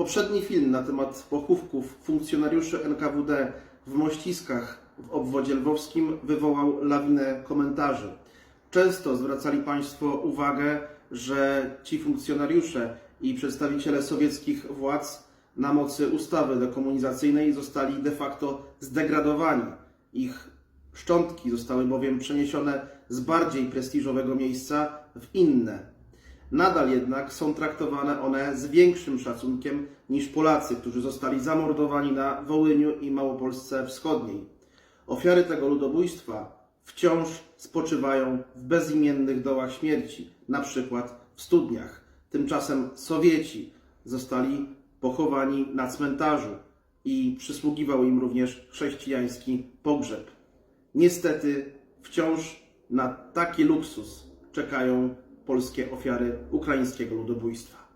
Poprzedni film na temat pochówków funkcjonariuszy NKWD w Mościskach w obwodzie lwowskim wywołał lawinę komentarzy. Często zwracali Państwo uwagę, że ci funkcjonariusze i przedstawiciele sowieckich władz na mocy ustawy dekomunizacyjnej zostali de facto zdegradowani. Ich szczątki zostały bowiem przeniesione z bardziej prestiżowego miejsca w inne. Nadal jednak są traktowane one z większym szacunkiem niż Polacy, którzy zostali zamordowani na Wołyniu i Małopolsce Wschodniej. Ofiary tego ludobójstwa wciąż spoczywają w bezimiennych dołach śmierci, na przykład w studniach. Tymczasem Sowieci zostali pochowani na cmentarzu i przysługiwał im również chrześcijański pogrzeb. Niestety wciąż na taki luksus czekają polskie ofiary ukraińskiego ludobójstwa.